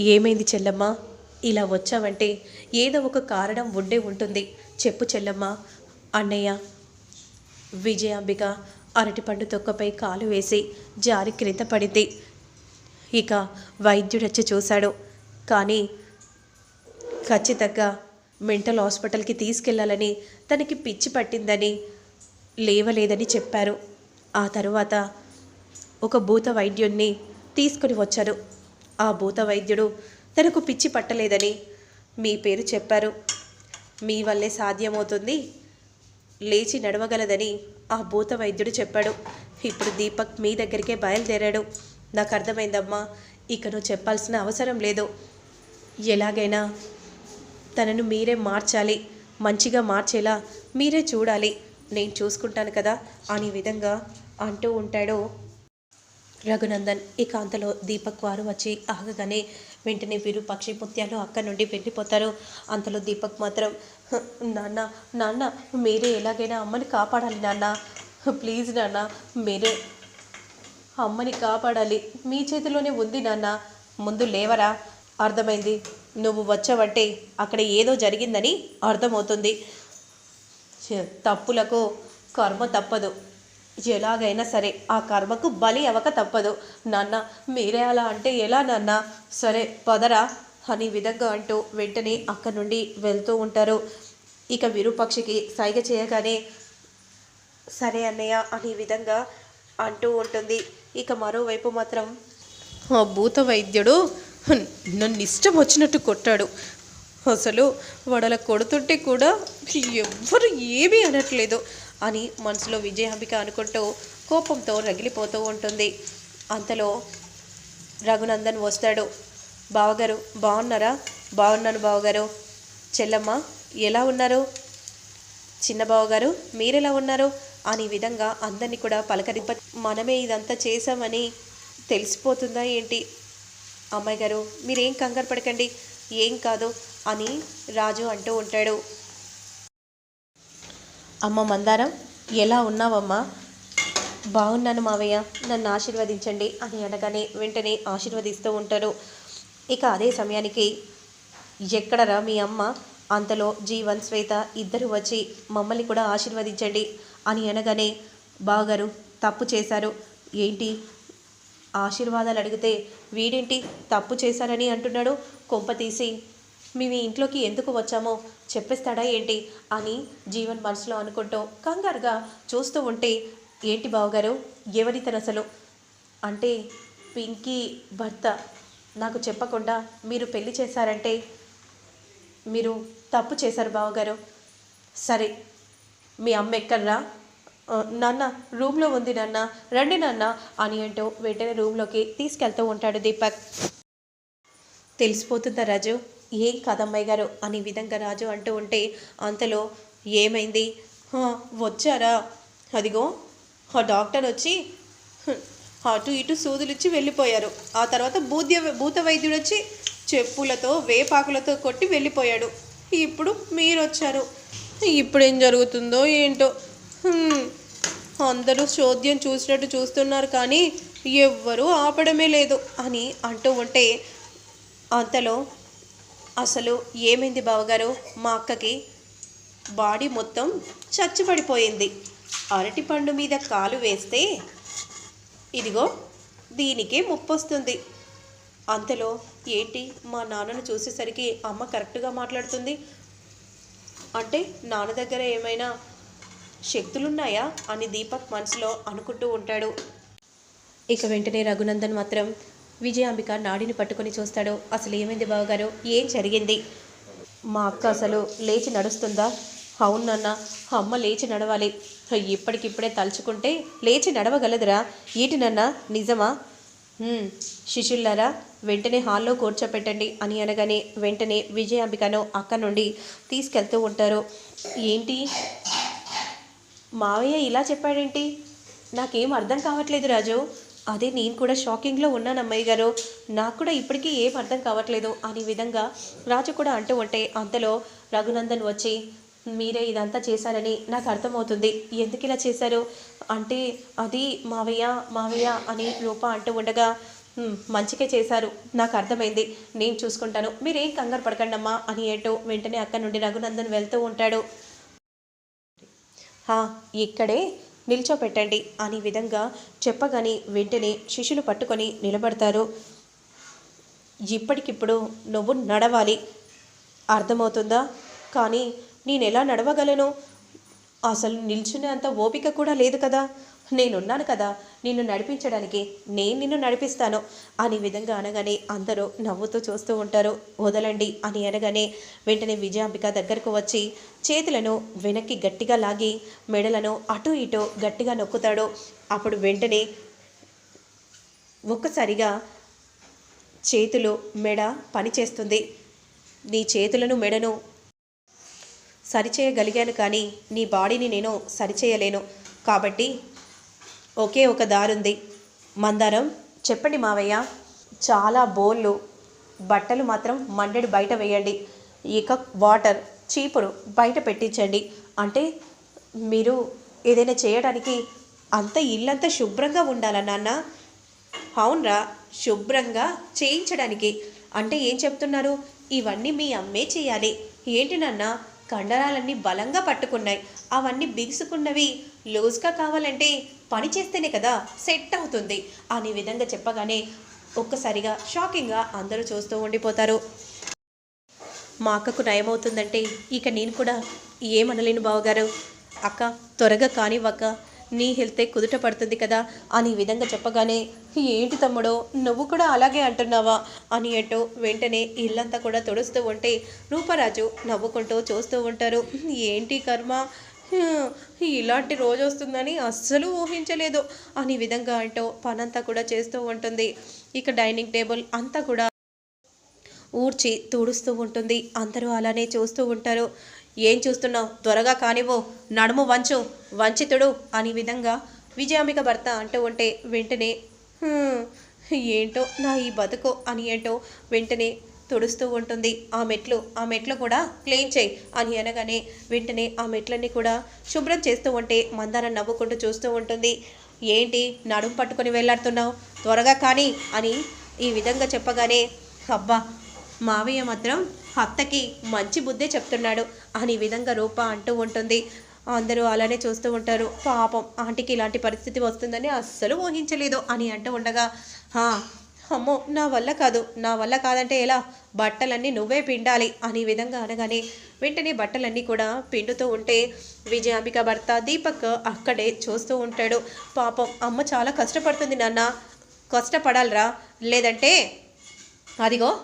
ఏమైంది చెల్లమ్మ? ఇలా వచ్చావంటే ఏదో ఒక కారణం ఉండే ఉంటుంది. చెప్పు చెల్లమ్మ. అన్నయ్య విజయాంబిక అరటిపండు తొక్కపై కాలు వేసి జారి క్రింద పడింది. ఇక వైద్యుడొచ్చి చూశాడు. కానీ ఖచ్చితంగా మెంటల్ హాస్పిటల్కి తీసుకెళ్ళాలని తనకి పిచ్చి పట్టిందని లేవలేదని చెప్పారు. ఆ తరువాత ఒక భూత వైద్యుణ్ణి తీసుకొని వచ్చారు. ఆ భూత వైద్యుడు తనకు పిచ్చి పట్టలేదని మీ పేరు చెప్పారు. మీ వల్లే సాధ్యమవుతుంది. లేచి నడవగలదని ఆ భూత వైద్యుడు చెప్పాడు. ఇప్పుడు దీపక్ మీ దగ్గరికే బయలుదేరాడు. నాకు అర్థమైందమ్మా ఇక నువ్వు చెప్పాల్సిన అవసరం లేదు. ఎలాగైనా తనను మీరే మార్చాలి. మంచిగా మార్చేలా మీరే చూడాలి. నేను చూసుకుంటాను కదా అనే విధంగా అంటూ ఉంటాడు రఘునందన్ ఇక అంతలో దీపక్ వారు వచ్చి ఆగగానే వెంటనే వీరు పక్షి ముత్యాలు అక్కడి నుండి వెళ్ళిపోతారు. అంతలో దీపక్ మాత్రం నాన్న నాన్న మీరే ఎలాగైనా అమ్మని కాపాడాలి నాన్న. ప్లీజ్ నాన్న మీరే అమ్మని కాపాడాలి. మీ చేతిలోనే ఉంది నాన్న. ముందు లేవరా. అర్థమైంది. నువ్వు వచ్చావంటే అక్కడ ఏదో జరిగిందని అర్థమవుతుంది. తప్పులకు కర్మ తప్పదు. ఎలాగైనా సరే ఆ కర్మకు బలి అవక తప్పదు. నాన్న మీరే అలా అంటే ఎలా నాన్న? సరే పదరా అని విధంగా అంటూ వెంటనే అక్కడి నుండి వెళ్తూ ఉంటారు. ఇక విరూపక్షికి సైగ చేయగానే సరే అన్నయ్య అనే విధంగా అంటూ ఉంటుంది. ఇక మరోవైపు మాత్రం ఆ భూత వైద్యుడు నన్ను ఇష్టం వచ్చినట్టు కొట్టాడు. అసలు వాడలా కొడుతుంటే కూడా ఎవ్వరు ఏమీ అనట్లేదు. అని మనసులో విజయాంబిక అనుకుంటూ కోపంతో రగిలిపోతూ ఉంటుంది. అంతలో రఘునందన్ వస్తాడు. బావగారు బాగున్నారా బాగున్నాను బావగారు. చెల్లమ్మ ఎలా ఉన్నారు? చిన్న బావగారు మీరెలా ఉన్నారు? అని విధంగా అందరినీ కూడా పలకరింప మనమే ఇదంతా చేశామని తెలిసిపోతుందా ఏంటి? అమ్మాయి గారు మీరేం కంగారు పడకండి ఏం కాదు అని రాజు అంటూ ఉంటాడు. అమ్మ మందారం ఎలా ఉన్నావమ్మా? బాగున్నాను మావయ్య. నన్ను ఆశీర్వదించండి అని అనగానే వెంటనే ఆశీర్వదిస్తూ ఉంటారు. ఇక అదే సమయానికి ఎక్కడరా మీ అమ్మ? అంతలో జీవన్ శ్వేత ఇద్దరు వచ్చి మమ్మల్ని కూడా ఆశీర్వదించండి అని అనగానే బావగారు తప్పు చేశారు. ఏంటి? ఆశీర్వాదాలు అడిగితే వీడేంటి? తప్పు చేశారని అంటున్నాడు. కొంప తీసి మేము ఇంట్లోకి ఎందుకు వచ్చామో చెప్పేస్తాడా ఏంటి అని జీవన్ మనసులో అనుకుంటూ కంగారుగా చూస్తూ ఉంటే ఏంటి బావగారు? ఎవరితను అసలు? అంటే పింకీ భర్త. నాకు చెప్పకుండా మీరు పెళ్ళి చేశారంటే మీరు తప్పు చేశారు బావగారు. సరే మీ అమ్మ ఎక్కడ్రా? నాన్న రూమ్లో ఉంది నాన్న. రండి నాన్న అని అంటూ వెంటనే రూమ్లోకి తీసుకెళ్తూ ఉంటాడు దీపక్. తెలిసిపోతుందా రాజు? ఏం కాదమ్మాయి గారు అనే విధంగా రాజు అంటూ ఉంటే అంతలో ఏమైంది? వచ్చారా? అదిగో ఆ డాక్టర్ వచ్చి అటు ఇటు సూదులు ఇచ్చి వెళ్ళిపోయారు. ఆ తర్వాత భూద్య భూత వైద్యుడు వచ్చి చెప్పులతో వేపాకులతో కొట్టి వెళ్ళిపోయాడు. ఇప్పుడు మీరు వచ్చారు ఇప్పుడు ఏం జరుగుతుందో ఏంటో? అందరూ చోద్యం చూసినట్టు చూస్తున్నారు కానీ ఎవ్వరూ ఆపడమే లేదు అని అంటూ ఉంటే అంతలో అసలు ఏమైంది బావగారు? మా అక్కకి బాడీ మొత్తం చచ్చుపడిపోయింది. అరటిపండు మీద కాలు వేస్తే ఇదిగో దీనికే ముప్పొస్తుంది. అంతలో ఏంటి మా నాన్నను చూసేసరికి అమ్మ కరెక్ట్గా మాట్లాడుతుంది? అంటే నాన్న దగ్గర ఏమైనా శక్తులున్నాయా అని దీపక్ మనసులో అనుకుంటూ ఉంటాడు. ఇక వెంటనే రఘునందన్ మాత్రం విజయాంబిక నాడిని పట్టుకొని చూస్తాడు. అసలు ఏమైంది బావగారు? ఏం జరిగింది? మా అక్క అసలు లేచి నడుస్తుందా? అవును నాన్న అమ్మ లేచి నడవాలి. ఇప్పటికిప్పుడే తలుచుకుంటే లేచి నడవగలదురా. ఏంటి నాన్న? నిజమా? శిష్యులారా వెంటనే హాల్లో కూర్చోపెట్టండి అని అనగానే వెంటనే విజయాంబికను అక్క నుండి తీసుకెళ్తూ ఉంటారు. ఏంటి? మావయ్య ఇలా చెప్పాడేంటి? నాకేం అర్థం కావట్లేదు రాజు. అదే నేను కూడా షాకింగ్లో ఉన్నాను అమ్మాయి గారు. నాకు కూడా ఇప్పటికీ ఏం అర్థం కావట్లేదు. అనే విధంగా రాజు కూడా అంటూ ఉంటే అంతలో రఘునందన్ వచ్చి మీరే ఇదంతా చేశారని నాకు అర్థమవుతుంది. ఎందుకు ఇలా చేశారు? అంటే అది మావయ్య మావయ్య అని రూప అంటూ ఉండగా మంచికే మంచిగా చేశారు. నాకు అర్థమైంది. నేను చూసుకుంటాను. మీరేం కంగారు పడకండి అమ్మా అని ఏటో వెంటనే అక్కడి నుండి రఘునందన్ వెళ్తూ ఉంటాడు. ఇక్కడే నిల్చోపెట్టండి అనే విధంగా చెప్పగానే వెంటనే శిష్యులు పట్టుకొని నిలబడతారు. ఇప్పటికిప్పుడు నువ్వు నడవాలి. అర్థమవుతుందా? కానీ నేను ఎలా నడవగలను? అసలు నిల్చునే అంత ఓపిక కూడా లేదు కదా. నేనున్నాను కదా. నిన్ను నడిపించడానికి నేను నిన్ను నడిపిస్తాను అనే విధంగా అనగానే అందరూ నవ్వుతూ చూస్తూ ఉంటారు. వదలండి అని అనగానే వెంటనే విజయాంబిక దగ్గరకు వచ్చి చేతులను వెనక్కి గట్టిగా లాగి మెడలను అటు ఇటు గట్టిగా నొక్కుతాడు. అప్పుడు వెంటనే ఒక్కసారిగా చేతులు మెడ పనిచేస్తుంది. నీ చేతులను మెడను సరిచేయగలిగాను కానీ నీ బాడీని నేను సరిచేయలేను. కాబట్టి ఒకే ఒక దారుంది. మందారం చెప్పండి మావయ్య చాలా బోళ్ళు బట్టలు మాత్రం మండెడు బయట వేయండి. ఇక వాటర్. చీపురు బయట పెట్టించండి. అంటే మీరు ఏదైనా చేయడానికి అంత ఇల్లంతా శుభ్రంగా ఉండాలా నాన్న? అవునరా శుభ్రంగా చేయించడానికి. అంటే ఏం చెప్తున్నారు? ఇవన్నీ మీ అమ్మే చేయాలి. ఏంటి నాన్న? కండరాలన్నీ బలంగా పట్టుకున్నాయి. అవన్నీ బిగుసుకున్నవి లూజ్గా కావాలంటే పని చేస్తేనే కదా సెట్ అవుతుంది. అనే విధంగా చెప్పగానే ఒక్కసారిగా షాకింగ్గా అందరూ చూస్తూ ఉండిపోతారు. మా అక్కకు నయమవుతుందంటే ఇక నేను కూడా ఏమనలేను బావగారు. అక్క త్వరగా కానివ్వక్క నీ హెల్తే కుదుట పడుతుంది కదా అని విధంగా చెప్పగానే ఏంటి తమ్ముడో నువ్వు కూడా అలాగే అంటున్నావా? అని అంటూ వెంటనే ఇల్లంతా కూడా తుడుస్తూ ఉంటే రూపరాజు నవ్వుకుంటూ చూస్తూ ఉంటారు. ఏంటి కర్మ? ఇలాంటి రోజు వస్తుందని అస్సలు ఊహించలేదు అని విధంగా అంటూ పనంతా కూడా చేస్తూ ఉంటుంది. ఇక డైనింగ్ టేబుల్ అంతా కూడా ఊడ్చి తుడుస్తూ ఉంటుంది. అందరూ అలానే చూస్తూ ఉంటారు. ఏం చూస్తున్నావు? త్వరగా కానివ్వు. నడుము వంచు. వంచితుడు అని విధంగా విజయామిక భర్త అంటూ ఉంటే వెంటనే ఏంటో నా ఈ బతుకు అని ఏంటో వెంటనే తుడుస్తూ ఉంటుంది. ఆ మెట్లు ఆ మెట్లు కూడా క్లీన్ చేయి అని అనగానే వెంటనే ఆ మెట్లన్నీ కూడా శుభ్రం చేస్తూ ఉంటే మందారం నవ్వుకుంటూ చూస్తూ ఉంటుంది. ఏంటి? నడుము పట్టుకొని వెళ్ళాడుతున్నావు త్వరగా కానీ అని ఈ విధంగా చెప్పగానే అబ్బా మావయ్య మాత్రం అత్తకి మంచి బుద్ధే చెప్తున్నాడు. అని విధంగా రూప అంటూ ఉంటుంది. అందరూ అలానే చూస్తూ ఉంటారు. పాపం ఆంటీకి ఇలాంటి పరిస్థితి వస్తుందని అస్సలు ఊహించలేదు అని అంటూ ఉండగా "హా, అమ్మో నా వల్ల కాదు. నా వల్ల కాదంటే ఎలా? బట్టలన్నీ నువ్వే పిండాలి. అని విధంగా అనగానే వెంటనే బట్టలన్నీ కూడా పిండుతూ ఉంటే విజయాంబిక భర్త దీపక్ అక్కడే చూస్తూ ఉంటాడు. పాపం అమ్మ చాలా కష్టపడుతుంది నాన్న. కష్టపడాలిరా. లేదంటే అదిగో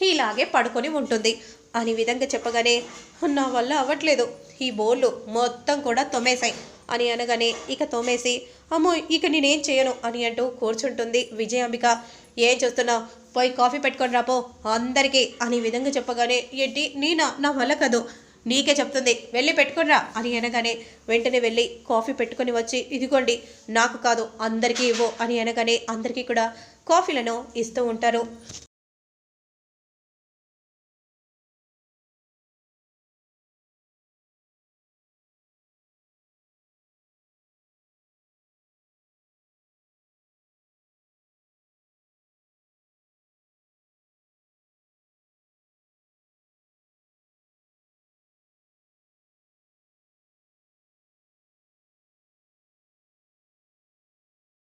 ఇలాగే పడుకొని ఉంటుంది. అని విధంగా చెప్పగానే నా వల్ల అవ్వట్లేదు. ఈ బోళ్ళు మొత్తం కూడా తొమ్మేశాయి అని అనగానే ఇక తోమేసి అమ్మో ఇక నేనేం చేయను. అని అంటూ కూర్చుంటుంది విజయాంబిక. ఏం చూస్తున్నావు? పోయి కాఫీ పెట్టుకొని రాపో అందరికీ. అని విధంగా చెప్పగానే ఏంటి? నేనా? నా వల్ల కదు? నీకే చెప్తుంది. వెళ్ళి పెట్టుకునిరా అని అనగానే వెంటనే వెళ్ళి కాఫీ పెట్టుకొని వచ్చి ఇదిగోండి నాకు కాదు అందరికీ ఇవ్వు. అని అనగానే అందరికీ కూడా కాఫీలను ఇస్తూ ఉంటారు.